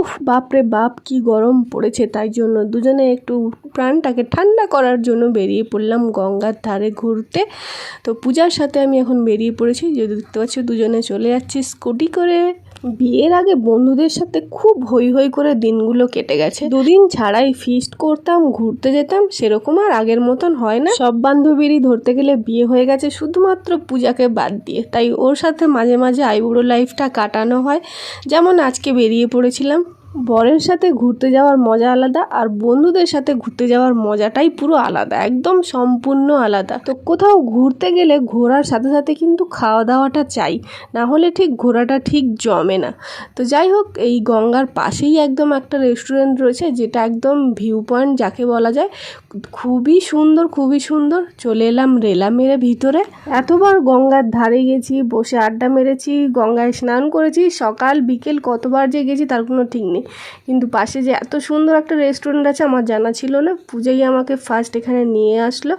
উফ, বাপরে বাপ, কি গরম পড়েছে তাই জন্য। দুজনে একটু প্রাণটাকে ঠান্ডা করার জন্য বেরিয়ে পড়লাম গঙ্গার ধারে ঘুরতে। তো পূজার সাথে আমি এখন বেরিয়ে পড়েছি। যদি দেখতে পাচ্ছি, দুজনে চলে যাচ্ছি স্কুটি করে। বিয়ের আগে বন্ধুদের সাথে খুব হই হই করে দিনগুলো কেটে গেছে। দুদিন ছাড়াই ফিস্ট করতাম, ঘুরতে যেতাম, সেরকম আর আগের মতন হয় না। সব বান্ধবীরই ধরতে গেলে বিয়ে হয়ে গেছে শুধুমাত্র পূজাকে বাদ দিয়ে। তাই ওর সাথে মাঝে মাঝে আইবুড়ো লাইফটা কাটানো হয়। যেমন আজকে বেরিয়ে পড়েছিলাম। বরের সাথে ঘুরতে যাওয়ার মজা আলাদা আর বন্ধুদের সাথে ঘুরতে যাওয়ার মজাটাই পুরো আলাদা, একদম সম্পূর্ণ আলাদা। তো কোথাও ঘুরতে গেলে ঘোরার সাথে সাথে কিন্তু খাওয়া দাওয়াটা চাই, না হলে ঠিক ঘোরাটা ঠিক জমে না। তো যাই হোক, এই গঙ্গার পাশেই একদম একটা রেস্টুরেন্ট রয়েছে যেটা একদম ভিউ পয়েন্ট যাকে বলা যায়, খুবই সুন্দর খুবই সুন্দর। চলে এলাম রেলা মেরে ভিতরে। এতবার গঙ্গার ধারে গেছি, বসে আড্ডা মেরেছি, গঙ্গায় স্নান করেছি, সকাল, বিকেল কতবার যে গেছি তার কোনো ঠিক নেই। কিন্তু পাশে যে এত সুন্দর একটা রেস্টুরেন্ট আছে, আমার জানা ছিল না। পূজাই আমাকে ফার্স্ট এখানে নিয়ে আসলো।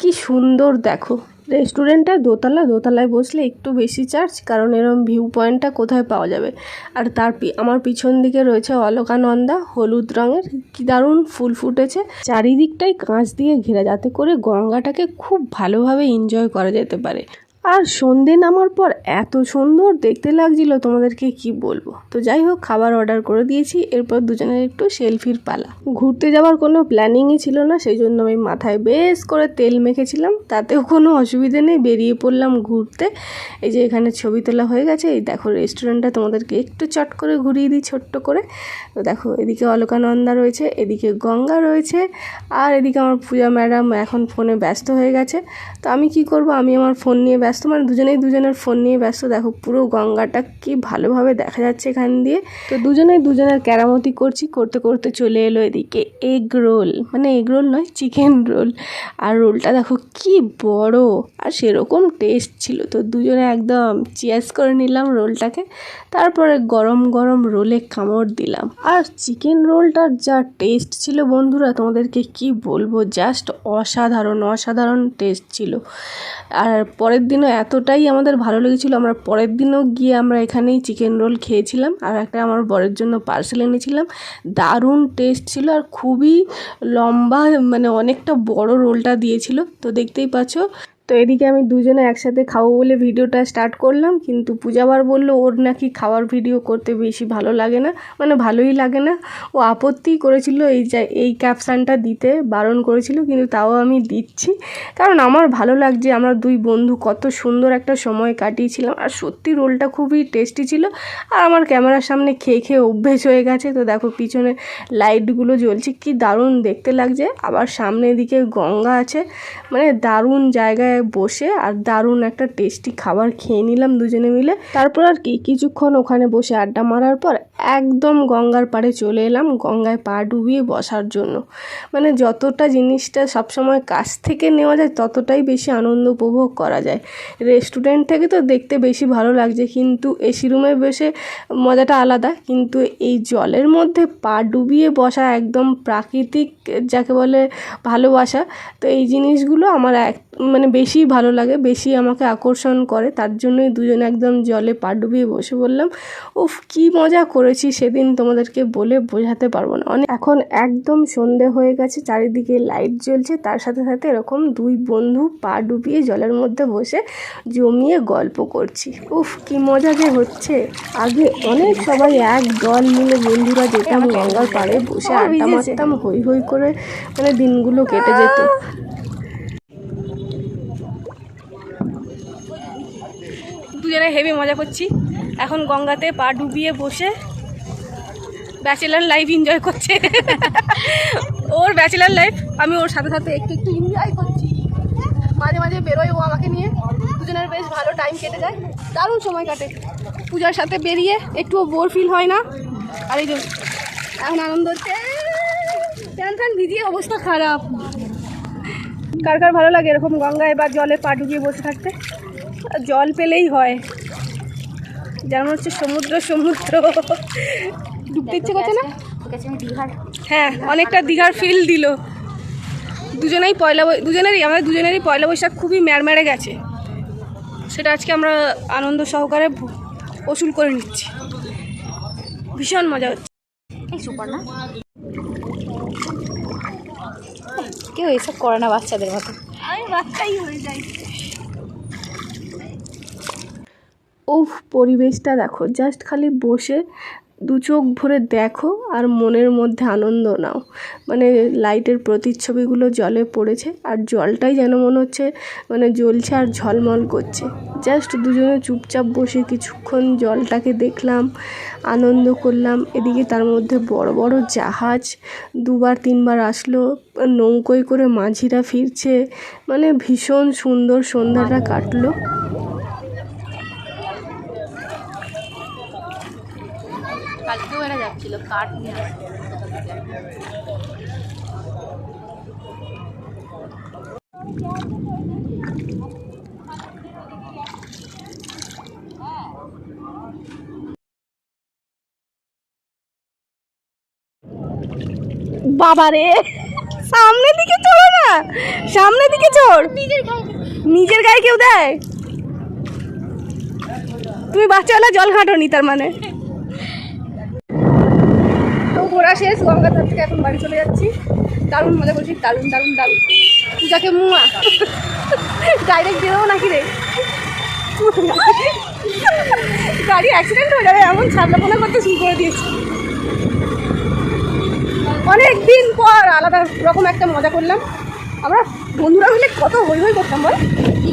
কি সুন্দর দেখো। রেস্টুরেন্টটা দোতলা, দোতলায় বসলে একটু বেশি চার্জ কারণ এরম ভিউ পয়েন্টটা কোথায় পাওয়া যাবে? আর তার আমার পিছন দিকে রয়েছে অলকানন্দা, হলুদ রঙের। কি দারুণ ফুল ফুটেছে। চারিদিকটাই কাঁচ দিয়ে ঘেরা, যাতে করে গঙ্গাটাকে খুব ভালোভাবে এনজয় করা যেতে পারে। আর সন্ধে নামার পর এত সুন্দর দেখতে লাগছিল, তোমাদেরকে কি বলব? তো যাই হোক, খাবার অর্ডার করে দিয়েছি, এরপর দুজনের একটু সেলফির পালা। ঘুরতে যাওয়ার কোনো প্ল্যানিংই ছিল না সেই জন্য আমি মাথায় বেশ করে তেল মেখেছিলাম, তাতেও কোনো অসুবিধে নেই, বেরিয়ে পড়লাম ঘুরতে। এই যে এখানে ছবি তোলা হয়ে গেছে, এই দেখো রেস্টুরেন্টটা তোমাদেরকে একটু চট করে ঘুরিয়ে দিই, ছোট্ট করে। তো দেখো, এদিকে অলকানন্দা রয়েছে, এদিকে গঙ্গা রয়েছে, আর এদিকে আমার পূজা ম্যাডাম এখন ফোনে ব্যস্ত হয়ে গেছে। তো আমি কি করব? আমি আমার ফোন নিয়ে ব্যস্ত মানে দুজনেই দুজনের ফোন নিয়ে ব্যস্ত। দেখো, পুরো গঙ্গাটা কি ভালোভাবে দেখা যাচ্ছে এখান দিয়ে। তো দুজনেই দুজনের কেরামতি করছি, করতে করতে চলে এলো এদিকে এগ রোল মানে এগ রোল নয় চিকেন রোল আর রোলটা দেখো কি বড়, আর সেরকম টেস্ট ছিল। তো দুজনে একদম চিয়াস করে নিলাম রোলটাকে তারপরে গরম গরম রোলে কামড় দিলাম। আর চিকেন রোলটার যা টেস্ট ছিল বন্ধুরা, তোমাদেরকে কি বলব? জাস্ট অসাধারণ অসাধারণ টেস্ট ছিল। আর পরের দিনও এতটাই আমাদের ভালো লেগেছিলো। আমরা পরের দিনও গিয়ে আমরা এখানেই চিকেন রোল খেয়েছিলাম আর একটা আমার বরের জন্য পার্সেল এনেছিলাম। দারুণ টেস্ট ছিল আর খুবই লম্বা মানে অনেকটা বড় রোলটা দিয়েছিল। তো দেখতেই পাচ্ছ তো এদিকে আমি দুজনে একসাথে খাব বলে ভিডিওটা স্টার্ট করলাম, কিন্তু পূজাবার বলল ওর নাকি খাওয়ার ভিডিও করতে বেশি ভালো লাগে না মানে ভালোই লাগে না। ও আপত্তি করেছিল এই এই ক্যাপশানটা দিতে, বারণ করেছিল, কিন্তু তাও আমি দিচ্ছি। কারণ আমার ভালো লাগছে, আমরা দুই বন্ধু কত সুন্দর একটা সময় কাটিয়েছিলাম, আর সত্যি রোলটা খুবই টেস্টি ছিল, আর আমার ক্যামেরার সামনে খেয়ে খেয়ে অভ্যেস হয়ে গেছে। তো দেখো পিছনে লাইটগুলো জ্বলছে, কি দারুণ দেখতে লাগছে। আবার সামনে দিকে গঙ্গা আছে মানে দারুণ জায়গায় বসে আর দারুণ একটা টেস্টি খাবার খেয়ে নিলাম দুজনে মিলে। তারপর আর কি, কিছুক্ষণ ওখানে বসে আড্ডা মারার পর একদম গঙ্গার পাড়ে চলে এলাম, গঙ্গায় পা ডুবিয়ে বসার জন্য। মানে যতটা জিনিসটা সবসময় কাছ থেকে নেওয়া যায়, ততটাই বেশি আনন্দ উপভোগ করা যায়। রেস্টুরেন্ট থেকে তো দেখতে বেশি ভালো লাগছে, কিন্তু এসি রুমে বসে মজাটা আলাদা। কিন্তু এই জলের মধ্যে পা ডুবিয়ে বসা একদম প্রাকৃতিক, যাকে বলে ভালোবাসা, তো এই জিনিসগুলো আমার এক মানে বেশি ভালো লাগে বেশি আমাকে আকর্ষণ করে। তার জন্যই দুজন একদম জলে পা ডুবিয়ে বসে বললাম উফ কি মজা করেছি সেদিন তোমাদেরকে বলে বোঝাতে পারব না। অনেক এখন একদম সন্ধে হয়ে গেছে চারিদিকে লাইট জ্বলছে। তার সাথে সাথে এরকম দুই বন্ধু পা ডুবিয়ে জলের মধ্যে বসে জমিয়ে গল্প করছি। উফ কি মজা যে হচ্ছে। আগে অনেক সবাই এক দল মিলে বন্ধুরা যেতাম গঙ্গার পাড়ে বসে আড্ডা মারতাম হই হই করে মানে দিনগুলো কেটে যেত। দুজনে হেভি মজা করছি। এখন গঙ্গাতে পা ডুবিয়ে বসে ব্যাচেলার লাইফ এনজয় করছে। ওর ব্যাচেলার লাইফ, আমি ওর সাথে সাথে একটু একটু এনজয় করছি। মাঝে মাঝে বেরোয় ও আমাকে নিয়ে। দুজনের বেশ ভালো টাইম কেটে যায়। দারুণ সময় কাটে। পূজার সাথে বেরিয়ে একটুও বোর ফিল হয় না। আর এই এখন আনন্দ হচ্ছে। ফ্যান ফ্যান ভিজিয়ে অবস্থা খারাপ। কার কার ভালো লাগে এরকম গঙ্গায় বা জলে পা ডুবিয়ে বসে থাকতে? জল পেলেই হয়। যেমন হচ্ছে সমুদ্র সমুদ্র। ডুবতে ইচ্ছে করছে না? হ্যাঁ অনেকটা দীঘার ফিল দিল। দুজনেই পয়লা বৈ- দুজনেরই আমাদের দুজনেরই পয়লা বৈশাখ খুবই ম্যারম্যারে গেছে। সেটা আজকে আমরা আনন্দ সহকারে ওসুল করে নিচ্ছি। ভীষণ মজা হচ্ছে। কেউ এইসব করে না বাচ্চাদের মতো। আমি বাচ্চাই হয়ে যাই উফ, পরিবেশটা দেখো জাস্ট খালি বসে দু চোখ ভরে দেখো আর মনের মধ্যে আনন্দ নাও। মানে লাইটের প্রতিচ্ছবিগুলো জলে পড়েছে আর জলটাই যেন মনে হচ্ছে মানে জ্বলছে আর ঝলমল করছে। জাস্ট দুজনে চুপচাপ বসে কিছুক্ষণ জলটাকে দেখলাম, আনন্দ করলাম। এদিকে তার মধ্যে বড় বড় জাহাজ দুবার তিনবার আসলো, নৌকোয় করে মাঝিরা ফিরছে। মানে ভীষণ সুন্দর সন্ধ্যাটা কাটলো। যাচ্ছিল কাঠ নিয়ে আসতে। বাবা রে সামনের দিকে চড়ো না সামনের দিকে চড়। নিজের গায়ে কেউ দেয়? তুমি বাচ্চাবেলা জল ঘাঁটোনি তার মানে। ঘোরা শেষ, গঙ্গা ধার থেকে এখন বাড়ি চলে যাচ্ছি। দারুণ মজা করছি, দারুণ দারুণ দারুণ। পূজাকে মুয়া। ডাইরেক্ট বেরোবো নাকি রে? গাড়ি অ্যাক্সিডেন্ট হয়ে যাবে, এমন ছাড়লাপনা করতে শুরু করে দিয়েছি। অনেক দিন পর আলাদা রকম একটা মজা করলাম। আমরা বন্ধুরা মিলে কত হই হই করতাম বল?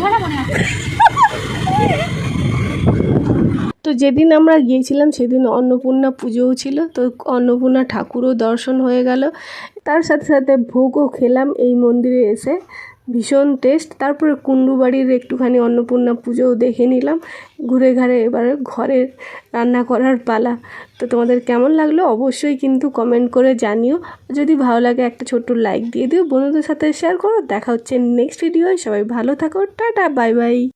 মনে আছে। তো যেদিন আমরা গিয়েছিলাম সেদিন অন্নপূর্ণা পুজোও ছিল, তো অন্নপূর্ণা ঠাকুরও দর্শন হয়ে গেল। তার সাথে সাথে ভোগও খেলাম এই মন্দিরে এসে। ভীষণ টেস্ট তারপরে কুণ্ডুবাড়ির একটুখানি অন্নপূর্ণা পুজোও দেখে নিলাম। ঘুরে ঘাড়ে এবারে ঘরের রান্না করার পালা। তো তোমাদের কেমন লাগল অবশ্যই কিন্তু কমেন্ট করে জানিও। যদি ভালো লাগে একটা ছোট্ট লাইক দিয়ে দিও, বন্ধুদের সাথে শেয়ার করো। দেখা হচ্ছে নেক্সট ভিডিও সবাই ভালো থাকো, টাটা বাই বাই